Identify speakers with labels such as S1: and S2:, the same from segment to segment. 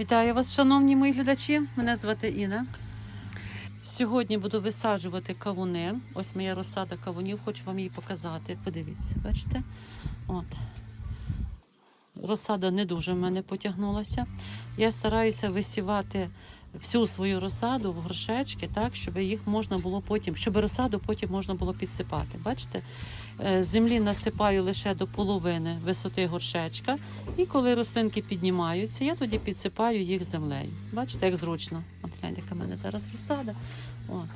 S1: Вітаю вас, шановні мої глядачі. Мене звати Інна. Сьогодні буду висаджувати кавуни. Ось моя розсада кавунів, хочу вам її показати. Подивіться, бачите? От. Розсада не дуже в мене потягнулася. Я стараюся висівати всю свою розсаду в горшечки, так, щоб їх можна було потім, щоб розсаду потім можна було підсипати. Бачите? Е, Землі насипаю лише до половини висоти горшечка. І коли рослинки піднімаються, я тоді підсипаю їх землею. Бачите, як зручно. От яка в мене зараз розсада. От.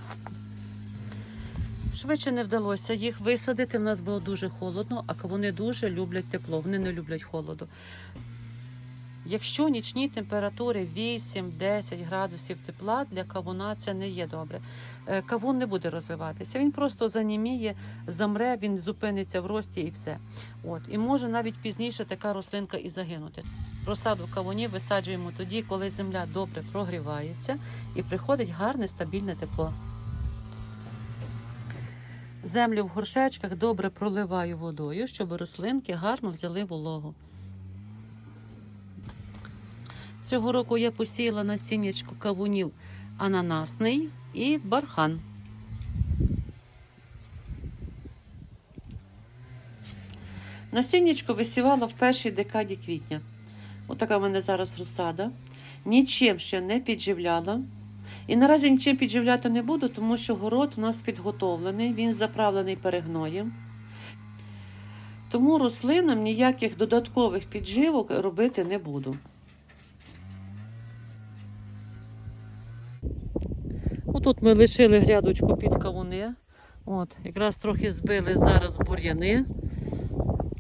S1: Швидше не вдалося їх висадити. В нас було дуже холодно, а вони дуже люблять тепло, вони не люблять холоду. Якщо нічні температури 8-10 градусів тепла для кавуна це не є добре. Е, Кавун не буде розвиватися. Він просто заніміє, замре, він зупиниться в рості і все. От і може навіть пізніше така рослинка і загинути. Розсаду кавунів висаджуємо тоді, коли земля добре прогрівається і приходить гарне стабільне тепло. Землю в горшечках добре проливаю водою, щоб рослинки гарно взяли вологу. Цього року я посіяла насіннячку кавунів ананасний і бархан. Насіннячко висівала в першій декаді квітня. Отака в мене зараз розсада. Нічим ще не підживляла. І наразі нічим підживляти не буду, тому що город у нас підготовлений, він заправлений перегноєм. Тому рослинам ніяких додаткових підживок робити не буду. Отут ми лишили грядочку під кавуни. От, якраз трохи збили зараз бур'яни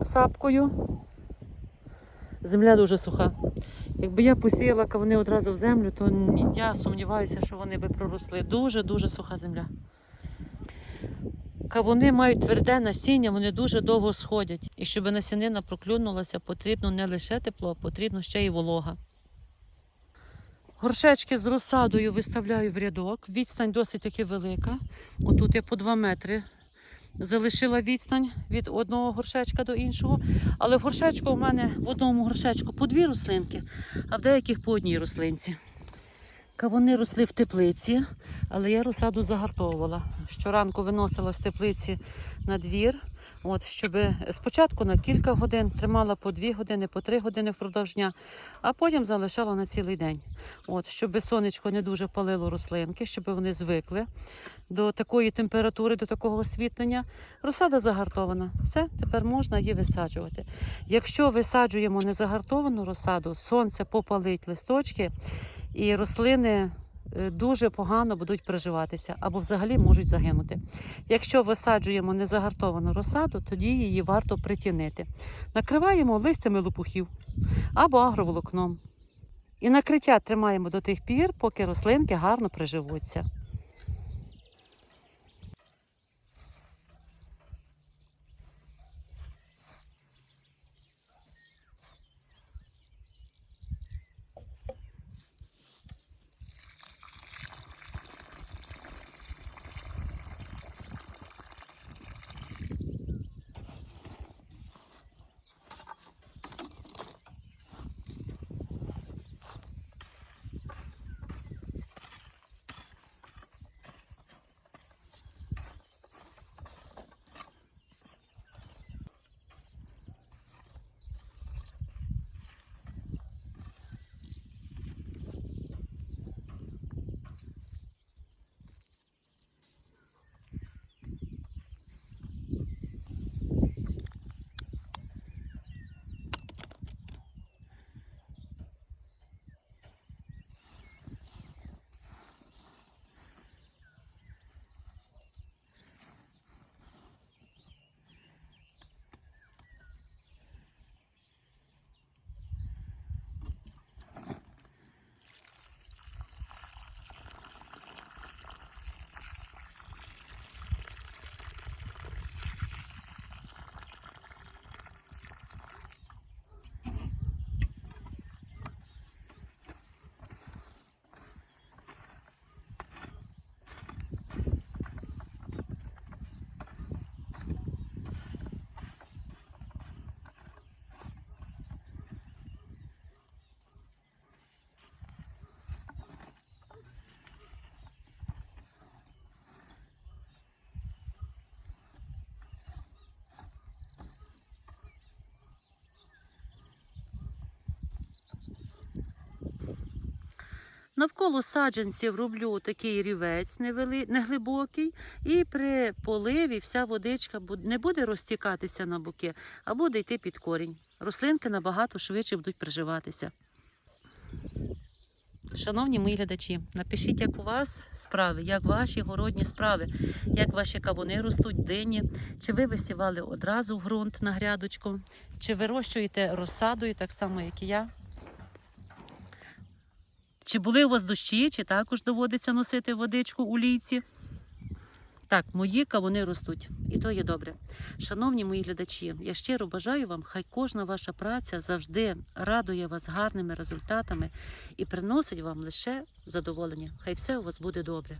S1: сапкою. Земля дуже суха. Якби я посіяла кавуни одразу в землю, то я сумніваюся, що вони би проросли. Дуже-дуже суха земля. Кавуни мають тверде насіння, вони дуже довго сходять. І щоб насінина проклюнулася, потрібно не лише тепло, а потрібно ще й волога. Горшечки з розсадою виставляю в рядок. Відстань досить таки велика. Отут я по 2 метри залишила відстань від одного горшечка до іншого. Але в горшечку у мене в одному горшечку по дві рослинки, а в деяких по одній рослинці. Кавуни росли в теплиці, але я розсаду загартовувала. Щоранку виносила з теплиці на двір. От, щоб спочатку на кілька годин тримала по дві години, по три години впродовж дня, а потім залишала на цілий день. От, щоб сонечко не дуже палило рослинки, щоб вони звикли до такої температури, до такого освітлення. Розсада загартована. Все, тепер можна її висаджувати. Якщо висаджуємо незагартовану розсаду, сонце попалить листочки, і рослини дуже погано будуть приживатися або взагалі можуть загинути. Якщо висаджуємо незагартовану розсаду, тоді її варто притінити. Накриваємо листями лопухів або агроволокном. І накриття тримаємо до тих пір, поки рослинки гарно приживуться. Навколо саджанців роблю такий рівець неглибокий, і при поливі вся водичка не буде розтікатися на боки, а буде йти під корінь. Рослинки набагато швидше будуть приживатися. Шановні мої глядачі, напишіть, як у вас справи, як ваші городні справи, як ваші кавуни ростуть дині, чи ви висівали одразу в ґрунт на грядочку, чи вирощуєте розсадою, так само, як і я. Чи були у вас дощі, чи також доводиться носити водичку у лійці? Так, мої кавуни ростуть, і то є добре. Шановні мої глядачі, я щиро бажаю вам, хай кожна ваша праця завжди радує вас гарними результатами і приносить вам лише задоволення. Хай все у вас буде добре.